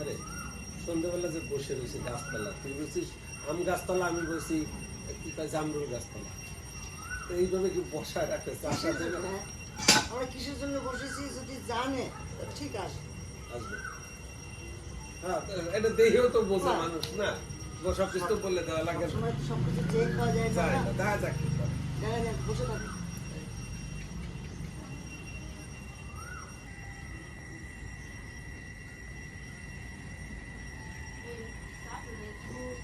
আরে সন্ধ্যাবেলা যে বসে রয়েছে গাছতলা তুই বলছিস আম গাছতলা আমি বলছি কি কয় জামরুল গাছতলা। তো এইভাবে কি বসায় রাখতে চাষা দেবে না আমরা কিসের জন্য বসেছি যদি জানে ঠিক আছে। আসবে। হ্যাঁ এটা দেখেও তো বোঝে হ্যাঁ। মানুষ না? সব কিছু তো বললে দেওয়া লাগে সময় তো সব কিছু চেক যায় যায় না। না দেখা যাক দেখা যাক বসে থাকি।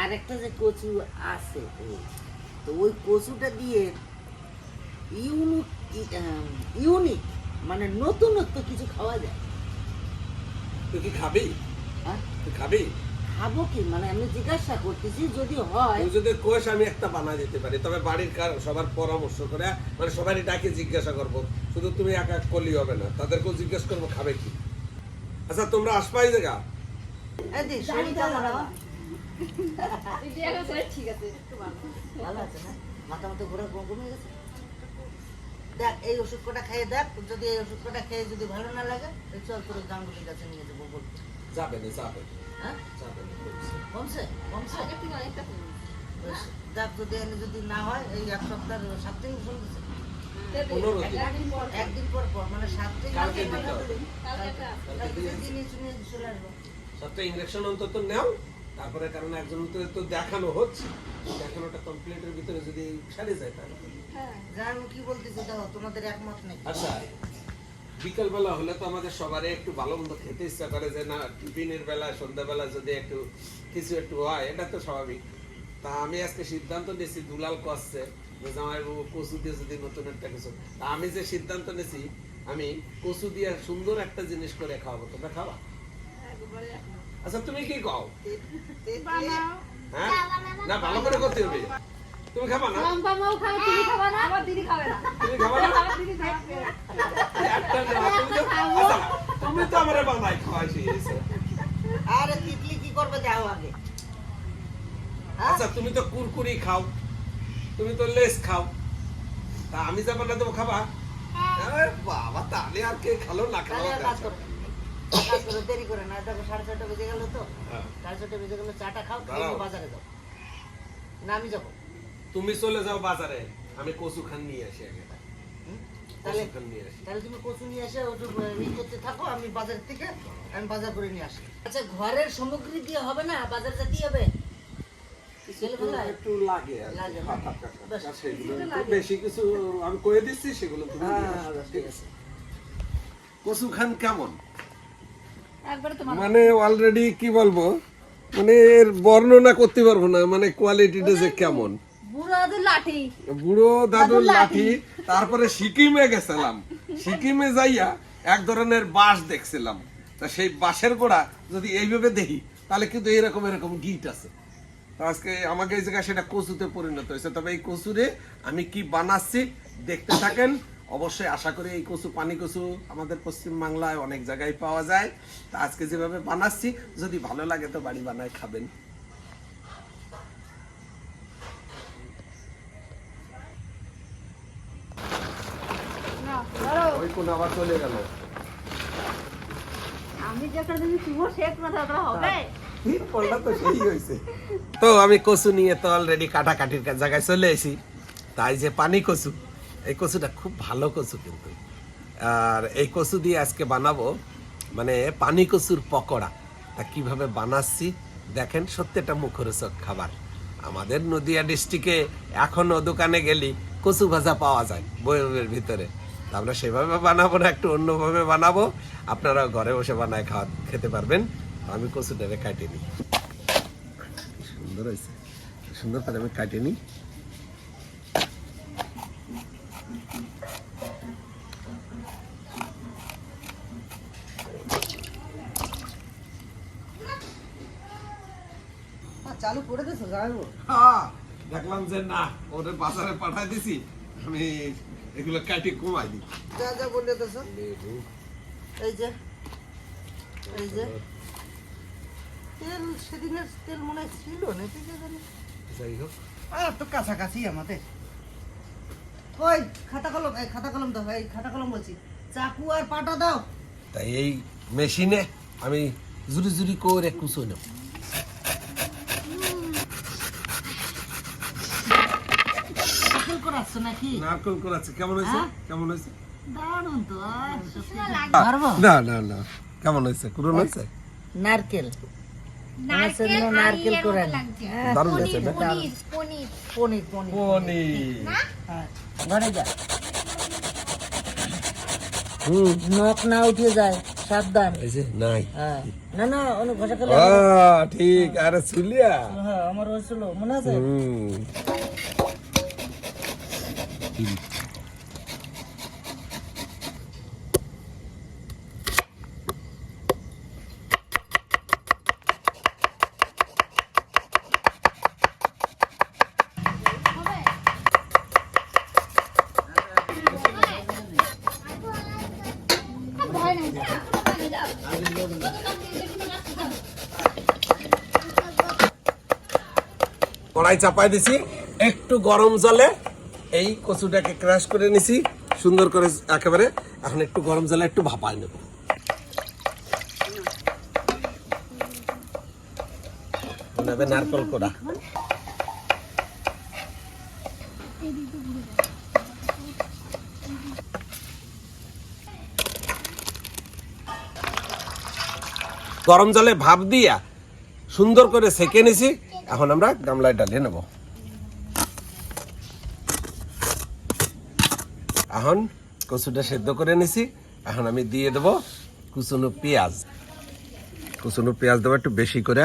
আর একটা যে কচু আছে তো ওই কচুটা দিয়ে ইউনিক ইউনিক মানে নতুনত্ব কিছু খাওয়া যায়। তুই কি খাবি? হ্যাঁ? তুই খাবি? খাব কি? মানে আমি জিজ্ঞাসা করতেছি যদি হয় তুই যদি কোষ আমি একটা বানা দিতে পারি। তবে বাড়ির কার সবার পরামর্শ করে মানে সবারই ডাকে জিজ্ঞাসা করব। শুধু তুমি একা করলেই হবে না। তাদেরকেও জিজ্ঞেস করব খাবে কি? আচ্ছা তোমরা আসবাই জায়গা? ঠিক আছে ভালো ভালো আছে না মাথা মতো ঘোরা কমে গেছে দেখ এই ওষুধ কটা খেয়ে দেখ যদি এই ওষুধ কটা খেয়ে যদি ভালো না লাগে চল তোর গাঙ্গুলির কাছে নিয়ে যাব বল যাবে না যাবে হ্যাঁ যাবে না, কমছে কমছে আগের থেকে অনেকটা কমে দেখ যদি এনে যদি না হয় এই এক সপ্তাহ সাত দিন শুনতেছে একদিন পর পর পর মানে সাত দিন কালকে দিতে হবে। কালকে দিন চলে আসব সাতটা ইঞ্জেকশন অন্তত নাও তারপরে কারণ একজন তো দেখানো হচ্ছে। দেখানোটা কমপ্লিটের ভিতরে যদি সারে যায় তাহলে। হ্যাঁ আমি কি বলতেছি দেখো তোমাদের একমত নেই আচ্ছা বিকালবেলা হলে তো আমাদের সবারই একটু ভালো মন্দ খেতে ইচ্ছা করে যে না টিফিনের বেলা সন্ধ্যাবেলা যদি একটু কিছু একটু হয় এটা তো স্বাভাবিক। তা আমি আজকে সিদ্ধান্ত নিয়েছি দুলাল করছে যে বাবু কচু দিয়ে যদি নতুন একটা কিছু তা আমি যে সিদ্ধান্ত নিয়েছি আমি কচু দিয়ে সুন্দর একটা জিনিস করে খাওয়াবো তোমরা খাওয়া একদম। আচ্ছা তুমি কি খাও বানাও। হ্যাঁ? না ভালো করে করতে হবে। তুমি খাবা না? লম্বা মাও খাবে তুমি খাবে না? আমার দিদি খাবে না। তুমি খাবা না? আমার দিদি খাবে। না। একটা না, তুমি তো- আচ্ছা, তুমি তো আমার বানাই খাওয়াইছি আরে তিতলি কি করবে দেখো আগে। হ্যাঁ? আচ্ছা তুমি তো কুরকুরি খাও। তুমি তো লেস খাও। তা আমি যা বানা দেবো খাবা? বাবা তাহলে আর কে খালো না আর কাজ করো দেরি করে না দেখো সাড়ে ছটা বেজে গেল তো। হ্যাঁ। সাড়ে ছটা বেজে গেল চাটা খাও খেয়ে বাজারে যাও। না আমি যাব। তুমি চলে যাও বাজারে। আমি কচু খান নিয়ে আসি আগে। তাহলে খান তাহলে তুমি কচু নিয়ে এসে ওটু ই করতে থাকো আমি বাজার থেকে আমি বাজার করে নিয়ে আসি। আচ্ছা ঘরের সামগ্রী দিয়ে হবে না? বাজার যেতে হবে? একটু লাগে। বেশ। বেশি কিছু আমি কয়ে দিচ্ছি সেগুলো হ্যাঁ, আছে। কচু খান কেমন? মানে অলরেডি কি বলব? মানে এর বর্ণনা করতে পারব না মানে কোয়ালিটিটা যে কেমন। বুড়ো দাদুর লাঠি। তারপরে সিকিমে গেছিলাম। সিকিমে যাইয়া এক ধরনের বাঁশ দেখছিলাম। তা সেই বাঁশের গোড়া যদি এইভাবে দেখি তাহলে কিন্তু এরকম এরকম গিট আছে। আজকে আমাকে এই জায়গায় সেটা কচুতে পরিণত হয়েছে। তবে এই কচুরে আমি কি বানাচ্ছি দেখতে থাকেন। অবশ্যই আশা করি এই কচু পানি কচু আমাদের পশ্চিম বাংলায় অনেক জায়গায় পাওয়া যায়। তা আজকে যেভাবে বানাচ্ছি যদি ভালো লাগে তো বাড়ি বানায় খাবেন। না ওই কোন আবার চলে গেল। পড়লা তো সেই হয়েছে। তো আমি কচু নিয়ে তো অলরেডি কাটাকাটির জায়গায় চলে এসেছি। তাই যে পানি কচু। এই কচুটা খুব ভালো কচু কিন্তু। আর এই কচু দিয়ে আজকে বানাবো মানে পানি কচুর পকোড়া। তা কীভাবে বানাচ্ছি দেখেন, সত্যি একটা মুখরোচক খাবার। আমাদের নদিয়া ডিস্ট্রিক্টে এখনও দোকানে গেলি কচু ভাজা পাওয়া যায় বয়মের ভিতরে। তা আমরা সেভাবে বানাবো না, একটু অন্যভাবে বানাবো। আপনারা ঘরে বসে বানায় খাওয়া, খেতে পারবেন। আমি কচুটারে কাটে নিই। সুন্দর হয়েছে। সুন্দর করে আমি কাটে হ্যাঁ, দেখলাম যে না বাজারে পাঠাই দিছি আমি এগুলো কাটি কমাই দিই। যা যা বলে দিছো এই যে এই যে। তেল সেদিনের তেল মনে ছিল নাকি কে জানে? যাই হোক। আর তো কাছাকাছি আমাদের। ওই খাতা কলম এই খাতা কলম দাও এই খাতা কলম বলছি। চাকু আর পাটা দাও। তাই এই মেশিনে আমি জুরি জুরি করে কুচো নেব। নারকেল করাচ্ছ নাকি? নারকেল করাচ্ছে কেমন হয়েছে? হ্যাঁ? কেমন হয়েছে? দারুণ তো না না না। কেমন হয়েছে? কুরুন হয়েছে? নারকেল। নারকেল জন্য আর নারকেল ইয়ের করে মতো নি। লাগছে। দারুণ হয়েছে পনির, পনির। পনির পনির পনির ঘরে যা। হুম। নখ না উঠে যায় সাবধান। এই যে নাই। হ্যাঁ। না না অনেক ঘষা খেলে আ, ঠিক আরে সুলিয়া। হ্যাঁ আমার হয়েছিল মনে আছে? হুম। যাও। কড়াই চাপাই দিছি একটু গরম জলে এই কচুটাকে ক্রাশ করে নিছি, সুন্দর করে একেবারে। এখন একটু গরম জলে একটু নেব। নেবে নারকল কোড়া। গরম জলে ভাপ দিয়া সুন্দর করে সেকে নিছি। এখন আমরা গামলায় ডালিয়ে নেব। এখন কচুটা সেদ্ধ করে নিছি। এখন আমি দিয়ে দেব কুচুনো পেঁয়াজ। কুচুনো পেঁয়াজ দেবো একটু বেশি করে।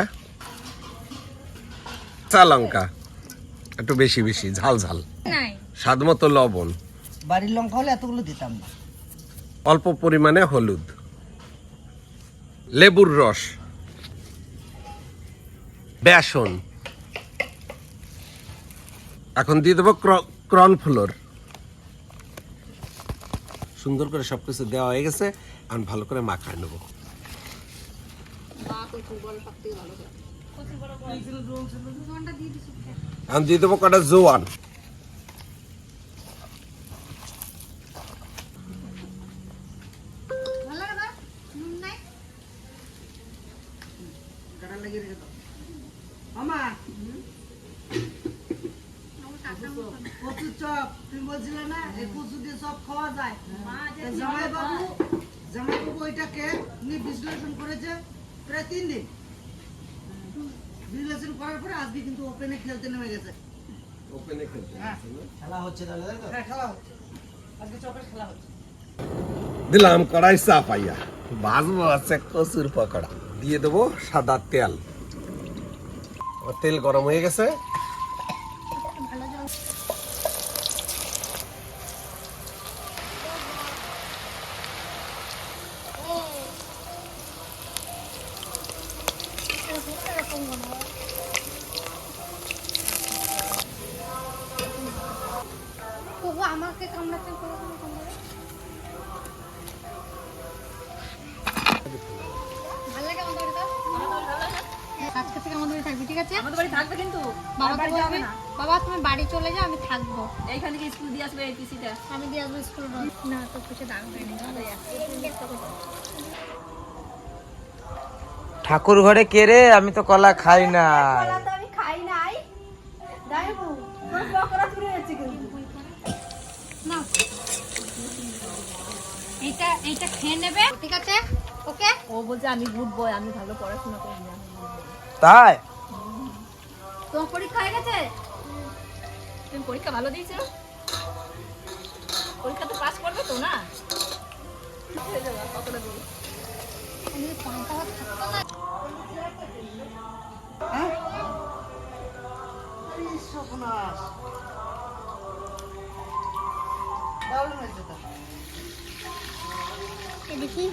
চা লঙ্কা একটু বেশি বেশি ঝাল ঝাল। স্বাদ মতো লবণ। বাড়ির লঙ্কা হলে এতগুলো দিতাম না। অল্প পরিমাণে হলুদ। লেবুর রস। বেসন। এখন দিয়ে দেবো ক্রন ফ্লোর সুন্দর করে সবকিছু দেওয়া হয়ে গেছে, এখন ভালো করে মাখায় নেব। এখন দিয়ে দেবো কটা জোয়ান। কচু চপ তুমি বলছিলে না এই কচু দিয়ে চপ খাওয়া যায়। তা জামাই বাবু জামাই বাবু। ওইটাকে উনি বিশ্লেষণ করেছে প্রায় তিন দিন। বিশ্লেষণ করার পরে আজকে কিন্তু ওপেনে খেলতে নেমে গেছে। হ্যাঁ খেলা হচ্ছে তাহলে হ্যাঁ খেলা হচ্ছে। আজকে চপের খেলা হচ্ছে। দিলাম কড়াই চা পাইয়া। ভাজবো আছে কচুর পকোড়া। দিয়ে দেবো সাদা তেল। তেল গরম হয়ে গেছে তবু আমাকে কামড়াতে করে করে কামড়াবে। ভালো লাগে আমাদের বাড়িতে? আজকে থেকে আমাদের বাড়ি থাকবি ঠিক আছে? আমাদের বাড়ি থাকবে কিন্তু। বাবাকে বাড়ি যাবে না। বাবা তুমি বাড়ি চলে যাও আমি থাকব। এইখানে কি স্কুল দিয়ে আসবে এপিসিটা আমি দিয়ে আসব স্কুল না তো কিছু হয়নি ঠাকুর ঘরে কে রে? আমি তো কলা খাই না আমি খাই নাই। বকরা এইটা এইটা খেয়ে নেবে। ঠিক আছে ওকে? ও বলছে আমি গুড বয় আমি ভালো পড়াশোনা করি না। তাই? তোমার পরীক্ষা হয়ে গেছে? তুমি পরীক্ষা ভালো দিয়েছ? পরীক্ষা তো পাস করবে তো না? হয়ে? যাবে, কতটা দেখি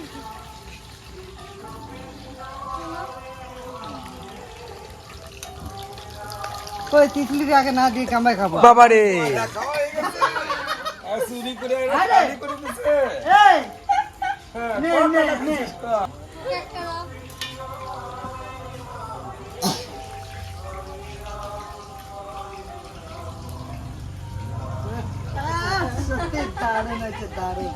কই তিতলির আগে না দিয়ে কামাই খাব? বাবারে। হয়ে চুরি করে এরা করে দিছে। এই। হ্যাঁ, নে, নে, নে। দারুণ হয়েছে দারুণ।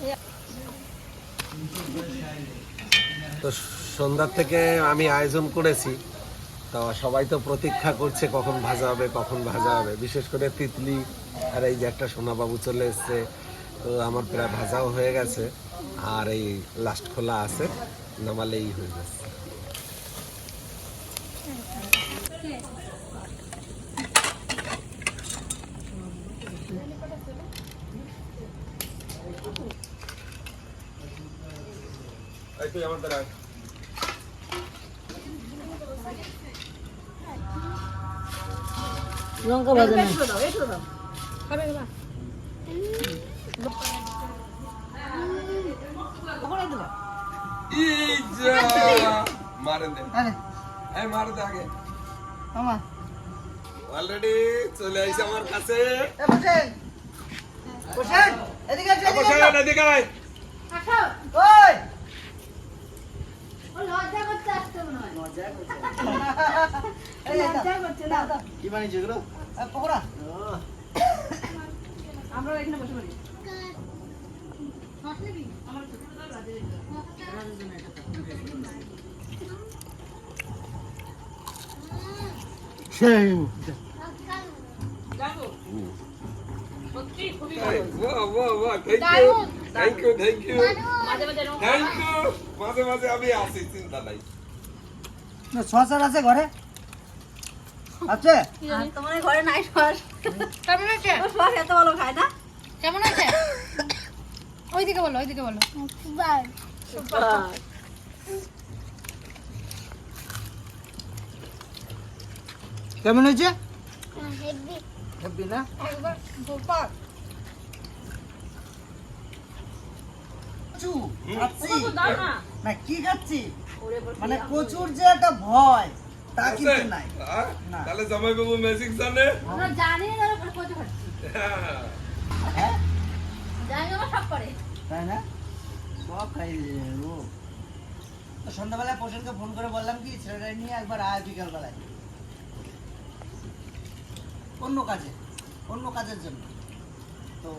খেয়ে তো সন্ধ্যার থেকে আমি আয়োজন করেছি। তো সবাই তো প্রতীক্ষা করছে কখন ভাজা হবে কখন ভাজা হবে। বিশেষ করে তিতলি আর এই যে একটা সোনাবাবু চলে এসছে। তো আমার প্রায় ভাজাও হয়ে গেছে আর এই লাস্ট খোলা আছে নামালেই হয়ে যাচ্ছে। তুই আমার দ্বারা লঙ্কা ভাজা না অলরেডি চলে আইছে আমার কাছে কি বানিয়েছো এগুলো পকোড়া আমরা এখানে বসে পড়ি আছে ঘরে? আছে? তোমার ঘরে নাই সস কেমন ও সস এত ভালো খায় না। কেমন হয়েছে ওইদিকে বলো ওইদিকে বলো। কেমন হয়েছে? হেব্বি না? একবার সুপার। কচু খাচ্ছি? না। না কি খাচ্ছি? মানে কচুর যে একটা ভয় তা কিন্তু নাই। হ্যাঁ? তাহলে জামাই বাবু ম্যাজিক জানে? আমরা জানি না কচু খাচ্ছি। হ্যাঁ। তাই না? সব খাই ও। সন্ধ্যাবেলায় পোষণকে ফোন করে বললাম কি ছেলেটা নিয়ে একবার আয় বিকাল বেলায় অন্য কাজে অন্য কাজের জন্য। তো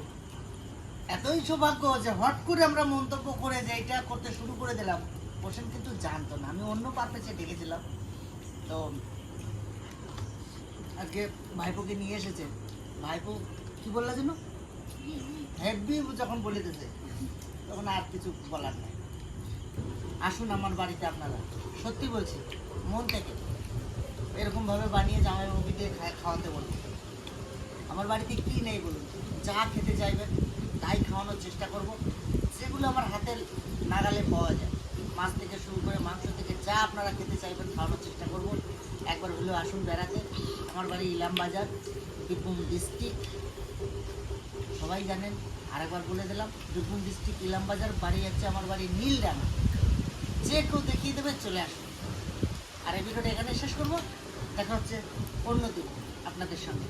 এতই সৌভাগ্য যে হট করে আমরা মন্তব্য করে যে এটা করতে শুরু করে দিলাম পোষণ কিন্তু জানতো না। আমি অন্য পারপেসে ডেকেছিলাম তো আজকে ভাইপোকে নিয়ে এসেছে। ভাইপো কি বললা যেন? হেভি যখন বলিতেছে তখন আর কিছু বলার নাই। আসুন আমার বাড়িতে আপনারা। সত্যি বলছি, মন থেকে। এরকম ভাবে বানিয়ে জামাই বাবুকে খাওয়াতে বলুন। আমার বাড়িতে কি নেই বলুন? যা খেতে চাইবেন, তাই খাওয়ানোর চেষ্টা করব। সেগুলো আমার হাতের নাগালে পাওয়া যায়। মাছ থেকে শুরু করে মাংস থেকে যা আপনারা খেতে চাইবেন, খাওয়ানোর চেষ্টা করব। একবার হলেও আসুন বেড়াতে। আমার বাড়ি ইলাম বাজার বীরভূম ডিস্ট্রিক্ট। সবাই জানেন, আরেকবার বলে দিলাম বীরভূম ডিস্ট্রিক্ট ইলাম বাজার বাড়ি যাচ্ছে আমার বাড়ি নীল ডাঙা যে কেউ দেখিয়ে দেবে চলে আসবে। আর এই ভিডিওটা এখানে শেষ করব। দেখা হচ্ছে অন্য দিন আপনাদের সঙ্গে